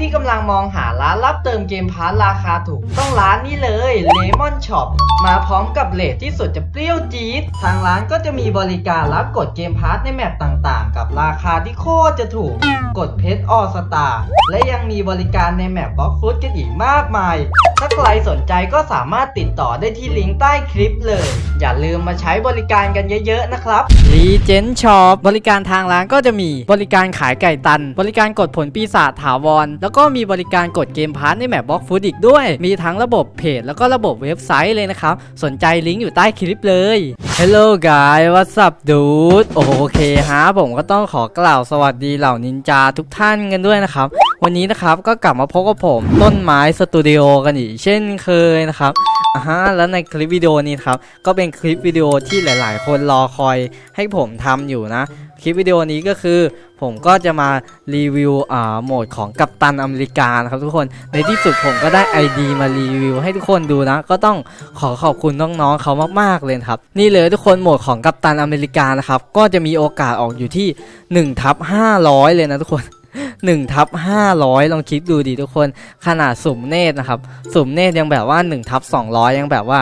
ที่กำลังมองหาร้านรับเติมเกมพาร์ทราคาถูก ต้องร้านนี้เลย Lemon Shop มาพร้อมกับเลทที่สุดจะเปรี้ยวจี๊ดทางร้านก็จะมีบริการรับกดเกมพาร์ทในแมปต่างๆ กับราคาที่โคตรจะถูก กดเพชรออสตาและยังมีบริการในแมปบล็อกฟุตกันอีกมากมาย ถ้าใครสนใจก็สามารถติดต่อได้ที่ลิงก์ใต้คลิปเลย อย่าลืมมาใช้บริการกันเยอะ ๆ นะครับรีเจนช็อปบริการทางร้านก็จะมีบริการขายไก่ตัน บริการกดผลปีศาจถาวรแล้วก็มีบริการกดเกมพาร์ทในแมปบล็อกฟูดอีกด้วย มีทั้งระบบเพจ แล้วก็ระบบเว็บไซต์เลยนะครับ สนใจลิงก์อยู่ใต้คลิปเลย Hello guys what's up dude โอเคฮะผมก็ต้องขอกล่าวสวัสดีเหล่านินจาทุกท่านกันด้วยนะครับ วันนี้นะครับก็กลับมาพบกับผมต้นไม้สตูดิโอกันอีกเช่นเคยนะครับอ่าฮะแล้วในคลิปวิดีโอนี้ครับก็เป็นคลิปวิดีโอที่หลาย ๆ คนรอคอยให้ผมทำอยู่นะคลิปวิดีโอนี้ก็คือ ผมก็จะมารีวิวอ่าโหมดของกัปตันอเมริกานะครับทุกคนในที่สุดผมก็ได้ ID มารีวิวให้ทุกคนดูนะ ก็ต้องขอขอบคุณน้องๆเขามากๆเลยครับ นี่เลยทุกคนโหมดของกัปตันอเมริกานะครับก็จะมีโอกาสออกอยู่ที่1ทับ500 เลยนะทุกคน1ทับ500 ลองคิดดูดิทุกคน ขนาดสุ่มเนตรนะครับ สุ่มเนตรยังแบบว่า1ทับ200 ยังแบบว่า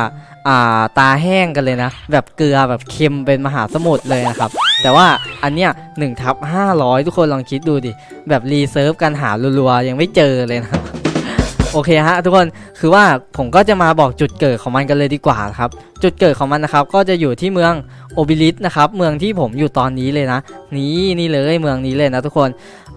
อ่าตาแห้งกันเลยนะ แบบเกลือแบบเค็มเป็นมหาสมุทรเลยนะครับ แต่ว่าอันเนี้ย1ทับ500ทุกคนลองคิดดูดิ แบบรีเซิร์ฟกันหารัวๆ ยังไม่เจอเลยนะ โอเคฮะทุกคนคือว่าผมก็จะมาบอกจุดเกิดของมันกันเลยดีกว่าครับ จุดเกิดของมันนะครับ ก็จะอยู่ที่เมืองโอบิลิสนะครับ เมืองที่ผมอยู่ตอนนี้เลยนะ นี่นี่เลยเมืองนี้เลยนะทุกคน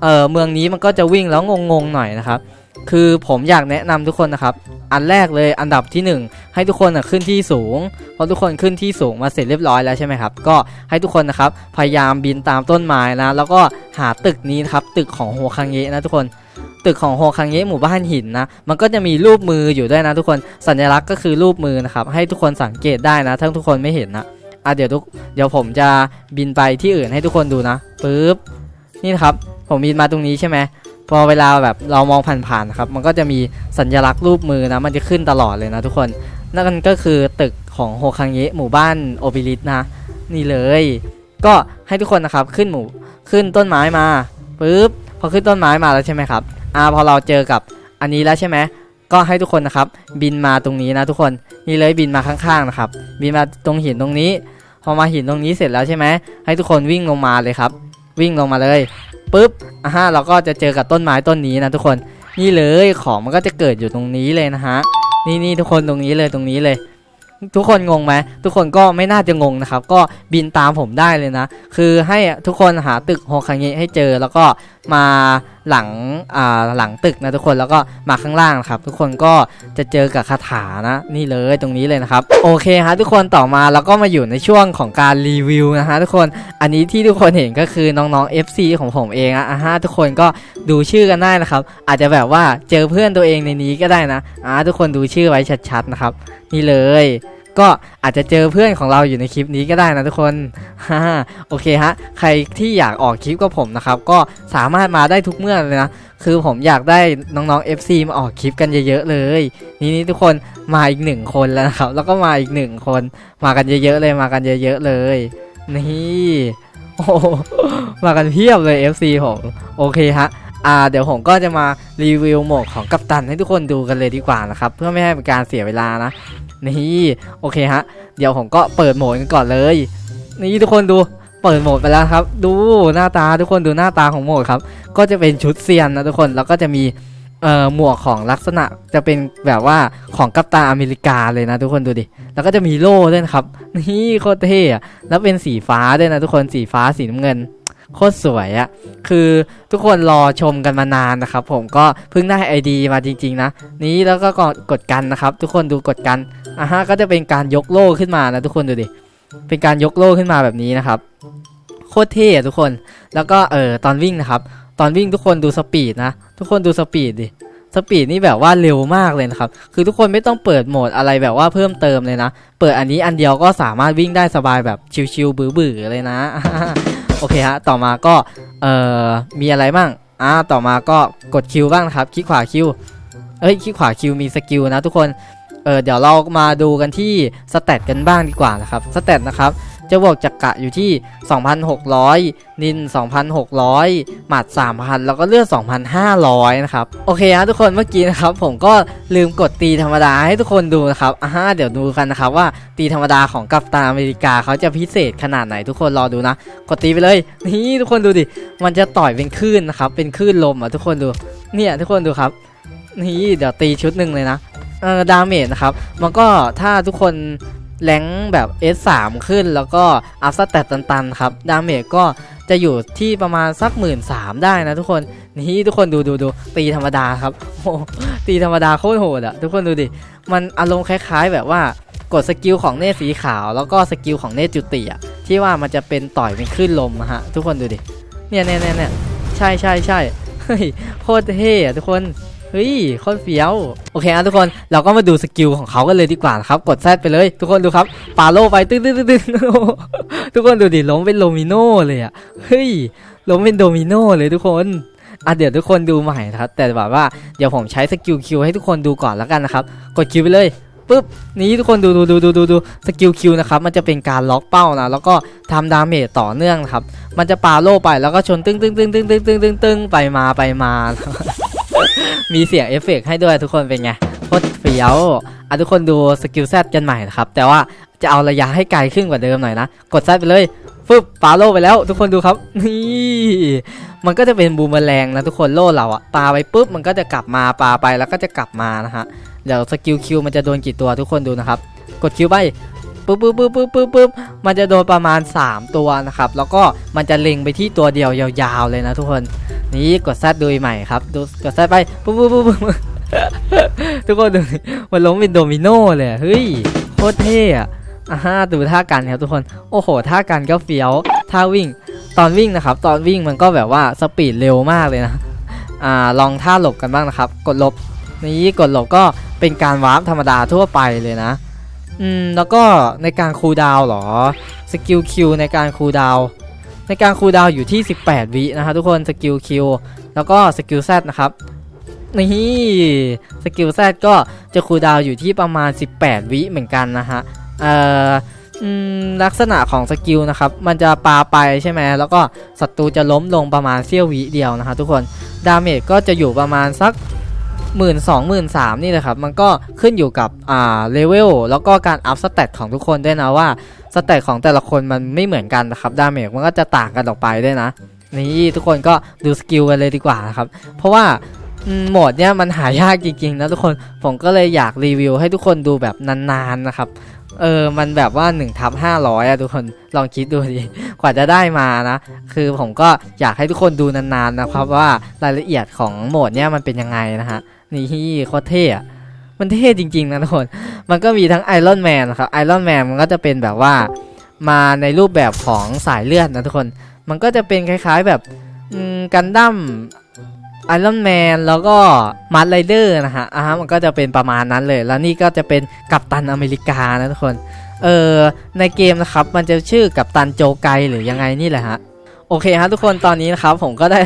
เออเมืองนี้มันก็จะวิ่งแล้วงงๆหน่อยนะครับ คือผมอยากแนะนำทุกคนนะครับ อันแรกเลยอันดับที่หนึ่งให้ทุกคนนะขึ้นที่สูงพอทุกคนขึ้นที่สูงมาเสร็จเรียบร้อยแล้วใช่ไหมครับ ก็ให้ทุกคนนะครับพยายามบินตามต้นไม้นะ แล้วก็หาตึกนี้นะครับตึกของโฮคังเงะนะทุกคนตึกของโฮคังเงะหมู่บ้านหินนะ มันก็จะมีรูปมืออยู่ด้วยนะทุกคน สัญลักษณ์ก็คือรูปมือนะครับ ให้ทุกคนสังเกตได้นะถ้าทุกคนไม่เห็นนะ อะเดี๋ยวทุก เดี๋ยวผมจะบินไปที่อื่นให้ทุกคนดูนะปึ๊บ นี่นะครับ ผมบินมาตรงนี้ใช่ไหม พอเวลาแบบเรามองผ่านๆนะครับ มันก็จะมีสัญลักษณ์รูปมือนะ มันจะขึ้นตลอดเลยนะทุกคน นั่นก็คือตึกของโฮคังเงะหมู่บ้านโอบิลิสนะ นี่เลย ก็ให้ทุกคนนะครับขึ้นหมู่ขึ้นต้นไม้มาปึ๊บพอขึ้นต้นไม้มาแล้วใช่ไหมครับอ่าพอเราเจอกับอันนี้แล้วใช่ไหมก็ให้ทุกคนนะครับ บินมาตรงนี้นะทุกคนนี่เลยบินมาข้างๆนะครับ บินมาตรงหินตรงนี้ พอมาหินตรงนี้เสร็จแล้วใช่ไหมให้ทุกคนวิ่งลงมาเลยครับ วิ่งลงมาเลย ปุ๊บอะฮะเราก็จะเจอกับต้นไม้ต้นนี้นะทุกคนนี่เลยของมันก็จะเกิดอยู่ตรงนี้เลยนะฮะนี่นี่ทุกคนตรงนี้เลยตรงนี้เลย ทุกคนงงไหมทุกคนก็ไม่น่าจะงงนะครับ ก็บินตามผมได้เลยนะ คือให้ทุกคนหาตึกโฮคังเงะให้เจอแล้วก็ มาหลังอ่าหลังตึกนะทุกคนแล้วก็มาข้างล่างนะครับ ทุกคนก็จะเจอกับคาถานะนี่เลยตรงนี้เลยนะครับ โอเคฮะทุกคนต่อมาเราก็มาอยู่ในช่วงของการรีวิวนะฮะทุกคนอันนี้ที่ทุกคนเห็นก็คือน้องๆ FC ของผมเองอะอะฮะทุกคนก็ดูชื่อกันได้นะครับ อาจจะแบบว่าเจอเพื่อนตัวเองในนี้ก็ได้นะอ่าทุกคนดูชื่อไว้ชัดๆนะครับนี่เลย ก็อาจจะเจอเพื่อนของเราอยู่ในคลิปนี้ก็ได้นะทุกคนฮ่าโอเคฮะ ใครที่อยากออกคลิปกับผมนะครับ ก็สามารถมาได้ทุกเมื่อเลยนะ คือผมอยากได้น้องๆ FC มาออกคลิปกันเยอะๆเลย นี่นี่ทุกคนมาอีกหนึ่งคนแล้วนะครับ แล้วก็มาอีกหนึ่งคน มากันเยอะๆเลย มากันเยอะๆเลย นี่โอ้โหมากันเพียบเลย FC ผมโอเคฮะอ่าเดี๋ยวผมก็จะมารีวิวโหมดของกัปตันให้ทุกคนดูกันเลยดีกว่านะครับ เพื่อไม่ให้เป็นการเสียเวลานะ นี่โอเคฮะ เดี๋ยวผมก็เปิดโหมดกันก่อนเลย นี่ทุกคนดูเปิดโหมดไปแล้วครับ ดูหน้าตาทุกคนดูหน้าตาของโหมดครับ ก็จะเป็นชุดเซียนนะทุกคนแล้วก็จะมีเอ่อหมวกของลักษณะจะเป็นแบบว่าของกัปตันอเมริกาเลยนะทุกคนดูดิ แล้วก็จะมีโล่ด้วยนะครับ นี่โคตรเท่อะแล้วเป็นสีฟ้าด้วยนะทุกคนสีฟ้าสีน้ำเงินโคตรสวยอะคือทุกคนรอชมกันมานานนะครับ ผมก็เพิ่งได้ไอดีมาจริง ๆ นะ นี้แล้วก็กดกันนะครับ ทุกคนดูกดกัน อะฮะก็จะเป็นการยกโล่ขึ้นมานะทุกคนดูดิ เป็นการยกโล่ขึ้นมาแบบนี้นะครับ โคตรเท่อะทุกคน แล้วก็เออตอนวิ่งนะครับ ตอนวิ่งทุกคนดูสปีดนะ ทุกคนดูสปีดดิ สปีดนี่แบบว่าเร็วมากเลยนะครับ คือทุกคนไม่ต้องเปิดโหมดอะไรแบบว่าเพิ่มเติมเลยนะ เปิดอันนี้อันเดียวก็สามารถวิ่งได้สบายแบบชิวๆบื้อๆเลยนะ โอเคฮะ ต่อมาก็เอ่อมีอะไรบ้าง อ่า ต่อมาก็กดคิวบ้างนะครับ คลิกขวาคิวเอ้ยคลิกขวาคิวมีสกิลนะทุกคน เออเดี๋ยวเรามาดูกันที่สเตตกันบ้างดีกว่านะครับสเตตนะครับจะบวกจักระอยู่ที่ 2,600 นิน 2,600 หมัด 3,000 แล้วก็เลือด 2,500 นะครับ โอเคฮะทุกคนเมื่อกี้นะครับ ผมก็ลืมกดตีธรรมดาให้ทุกคนดูนะครับอ่าเดี๋ยวดูกันนะครับว่าตีธรรมดาของกัปตันอเมริกาเขาจะพิเศษขนาดไหนทุกคนรอดูนะ กดตีไปเลย นี่ทุกคนดูดิ มันจะต่อยเป็นคลื่นนะครับ เป็นคลื่นลมอะทุกคนดู เนี่ยทุกคนดูครับ นี่เดี๋ยวตีชุดหนึ่งเลยนะ เออดาเมจนะครับ มันก็ถ้าทุกคนแรงแบบ S3 ขึ้นแล้วก็อัพสเตตตันๆครับ ดาเมจก็จะอยู่ที่ประมาณสักหมื่นสามได้นะทุกคน นี่ทุกคนดูดูดูตีธรรมดาครับโอ้โหตีธรรมดาโคตรโหดอะทุกคนดูดิ มันอารมณ์คล้ายๆ แบบว่ากดสกิลของเนตสีขาว แล้วก็สกิลของเนตจุติอะที่ว่ามันจะเป็นต่อยเป็นคลื่นลมนะฮะ ทุกคนดูดิ เนี่ยเนี่ยเนี่ยใช่ใช่ใช่เฮ้ยโคตรเท่อะทุกคน เฮ้ยโคตรเฟี้ยว โอเคนะทุกคนเราก็มาดูสกิลของเขากันเลยดีกว่าครับ กดแซดไปเลย ทุกคนดูครับปาโลไปตึ้งตึ้งตึ้งทุกคนดูดิล้มเป็นโดมิโนเลยอะเฮ้ยล้มเป็นโดมิโนเลยทุกคนอะเดี๋ยวทุกคนดูใหม่ครับ แต่แบบว่าเดี๋ยวผมใช้สกิลคิวให้ทุกคนดูก่อนแล้วกันนะครับ กดคิวไปเลยปุ๊บนี้ทุกคนดูดูดูดูดูดูสกิลคิวนะครับมันจะเป็นการล็อกเป้านะแล้วก็ทำดาเมจต่อเนื่องครับ มันจะปาโลไปแล้วก็ชนตึ้งตึ้งตึ้งตึ้งตึ้งตึ้งตึ้งไปมาไปมา มีเสียงเอฟเฟกให้ด้วยทุกคนเป็นไงโคตรเฟี้ยวอะทุกคนดูสกิลแซดกันใหม่นะครับ แต่ว่าจะเอาระยะให้ไกลขึ้นกว่าเดิมหน่อยนะ กดแซดไปเลยฟึบปาโลไปแล้ว ทุกคนดูครับนี่มันก็จะเป็นบูมเมอแรงนะทุกคนโล่เราอะปาไปปุ๊บมันก็จะกลับมาปาไปแล้วก็จะกลับมานะฮะเดี๋ยวสกิลคิวมันจะโดนกี่ตัวทุกคนดูนะครับ กดคิวไป ปุ๊บปุ๊บปุ๊บปุ๊บปุ๊บปุ๊บมันจะโดนประมาณ 3 ตัวนะครับ แล้วก็มันจะเล็งไปที่ตัวเดียวยาวๆเลยนะทุกคน นี่กดแซดดูใหม่ครับ ดูกดแซดไปปุ๊บปุ๊บปุ๊บปุ๊บทุกคนดูมันล้มเป็นโดมิโนเลยเฮ้ยโคตรเท่อะอ่าฮะดูท่ากันครับทุกคน โอ้โห ท่ากันก็เฟี้ยว ท่าวิ่ง ตอนวิ่งนะครับ ตอนวิ่งมันก็แบบว่าสปีดเร็วมากเลยนะ อ่า ลองท่าหลบกันบ้างนะครับ กดหลบ นี่กดหลบก็เป็นการวาร์ปธรรมดาทั่วไปเลยนะ อืม แล้วก็ในการคูลดาวเหรอ สกิลคิวในการคูลดาวในการคูลดาวอยู่ที่ 18 วินะครับทุกคนสกิลคิวแล้วก็สกิลแซนะครับนี่สกิลแซก็จะคูลดาวอยู่ที่ประมาณ 18 วิเหมือนกันนะฮะเอ่ออลักษณะของสกิลนะครับ มันจะปาไปใช่ไหมแล้วก็ศัตรูจะล้มลงประมาณเสี้ยววิเดียวนะฮะทุกคน ดาเมจก็จะอยู่ประมาณสัก หมื่นสองหมื่นสามนี่แหละครับ มันก็ขึ้นอยู่กับอ่าเลเวลแล้วก็การอัพสเตตของทุกคนด้วยนะว่าสเตตของแต่ละคนมันไม่เหมือนกันนะครับดาเมจมันก็จะต่างกันออกไปด้วยนะนี่ทุกคนก็ดูสกิลกันเลยดีกว่านะครับ เพราะว่าโหมดเนี้ยมันหายากจริงๆนะทุกคนผมก็เลยอยากรีวิวให้ทุกคนดูแบบนานๆนะครับเออมันแบบว่า1ทับ500อะทุกคนลองคิดดูดิกว่าจะได้มานะ คือผมก็อยากให้ทุกคนดูนานๆนะครับว่ารายละเอียดของโหมดเนี้ยมันเป็นยังไงนะฮะ นี่โคตรเท่อะมันเท่จริง ๆ นะทุกคน มันก็มีทั้งไอรอนแมนนะครับไอรอนแมนมันก็จะเป็นแบบว่ามาในรูปแบบของสายเลือดนะทุกคน มันก็จะเป็นคล้ายๆแบบกันดั้มไอรอนแมนแล้วก็มาร์ไรเดอร์นะฮะอ่าฮะมันก็จะเป็นประมาณนั้นเลย แล้วนี่ก็จะเป็นกัปตันอเมริกานะทุกคน เออในเกมนะครับ มันจะชื่อกัปตันโจไกหรือยังไงนี่แหละฮะ โอเคฮะทุกคนตอนนี้นะครับผมก็ได้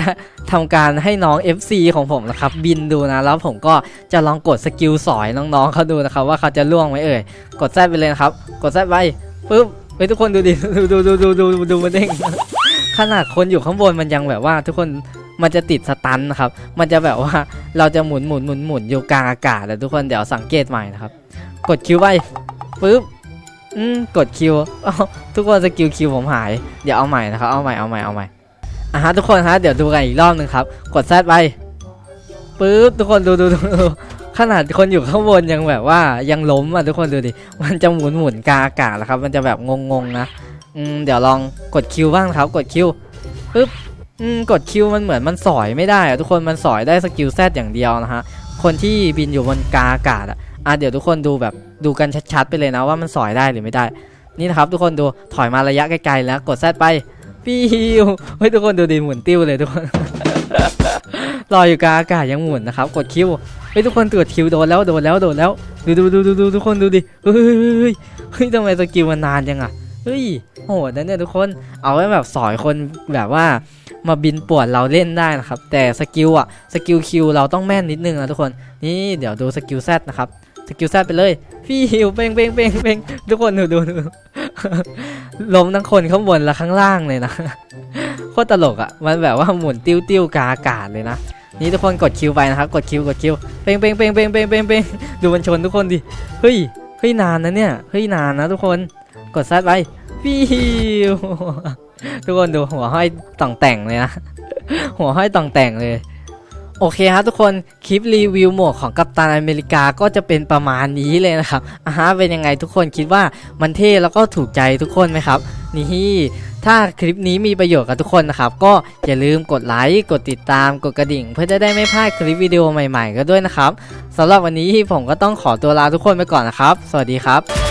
ทำการให้น้อง FC ของผมนะครับบินดูนะแล้วผมก็จะลองกดสกิลสอยน้องๆเขาดูนะครับว่าเขาจะล่วงไหมเอ่ยกดแซดไปเลยนะครับ กดแซดไปปุ๊บเฮ้ยทุกคนดูดิดูดูดูดูดูดูมันเด้งขนาดคนอยู่ข้างบนมันยังแบบว่า ทุกคนมันจะติดสตันนะครับ มันจะแบบว่าเราจะหมุนหมุนหมุนหมุนอยู่กลางอากาศแต่ทุกคนเดี๋ยวสังเกตใหม่นะครับ กดคิวไปปุ๊บ อืมกดคิวทุกคนสกิลคิวผมหาย เดี๋ยวเอาใหม่นะครับเอาใหม่เอาใหม่เอาใหม่อะฮะทุกคนฮะเดี๋ยวดูกันอีกรอบหนึ่งครับ กดแซดไปปุ๊บทุกคนดูดูดูขนาดคนอยู่ข้างบนยังแบบว่ายังล้มอะทุกคนดูดิมันจะหมุนหมุนกาอากาศแล้วครับ มันจะแบบงงๆนะอืมเดี๋ยวลองกดคิวบ้างครับ กดคิวปุ๊บอืมกดคิวมันเหมือนมันสอยไม่ได้อะทุกคนมันสอยได้สกิลแซดอย่างเดียวนะฮะ คนที่บินอยู่บนกาอากาศอะอะเดี๋ยวทุกคนดูแบบดูกันชัดๆไปเลยนะว่ามันสอยได้หรือไม่ได้ นี่นะครับทุกคนดูถอยมาระยะไกลๆแล้วกดแซดไปปิ้วเฮ้ยทุกคนดูดิหมุนติ้วเลยทุกคนรอยอยู่กลางอากาศยังหมุนนะครับ กดคิวเฮ้ยทุกคนกดคิวโดนแล้วโดนแล้วโดนแล้ว ดูดูดูดูดูทุกคนดูดิเฮ้ยเฮ้ยเฮ้ยเฮ้ยทำไมสกิลมันนานจังอะ ฮ้ยโหดนะเนี่ยทุกคนเอาไว้แบบสอยคนแบบว่ามาบินปวนเราเล่นได้นะครับ แต่สกิลอะสกิลคิวเราต้องแม่นนิดนึงนะทุกคนนี่เดี๋ยวดูสกิลแซดนะครับสกิลแซดไปเลยพี่ฮิวเป้งเป้งเป้งเป้งทุกคนดูดูดูล้มทั้งคนข้างบนและข้างล่างเลยนะโคตรตลกอะมันแบบว่าหมุนติ้วติ้วกาอากาศเลยนะนี่ทุกคนกดคิวไปนะครับ กดคิวกดคิวเป้งเป้งเป้งเป้งเป้งเป้งเป้งดูมันชนทุกคนดิเฮ้ยเฮ้ยนานนะเนี่ยเฮ้ยนานนะทุกคนกดซัดไป ฟิวทุกคนดูหัวห้อยต่องแต่งเลยนะ หัวห้อยต่องแต่งเลย โอเคครับทุกคนคลิปรีวิวหมวกของกัปตันอเมริกาก็จะเป็นประมาณนี้เลยนะครับอ่าฮะเป็นยังไงทุกคนคิดว่ามันเท่แล้วก็ถูกใจทุกคนไหมครับนี่ถ้าคลิปนี้มีประโยชน์กับทุกคนนะครับ ก็อย่าลืมกดไลค์กดติดตามกดกระดิ่ง เพื่อจะได้ไม่พลาดคลิปวิดีโอใหม่ๆก็ด้วยนะครับสำหรับวันนี้ผมก็ต้องขอตัวลาทุกคนไปก่อนนะครับ สวัสดีครับ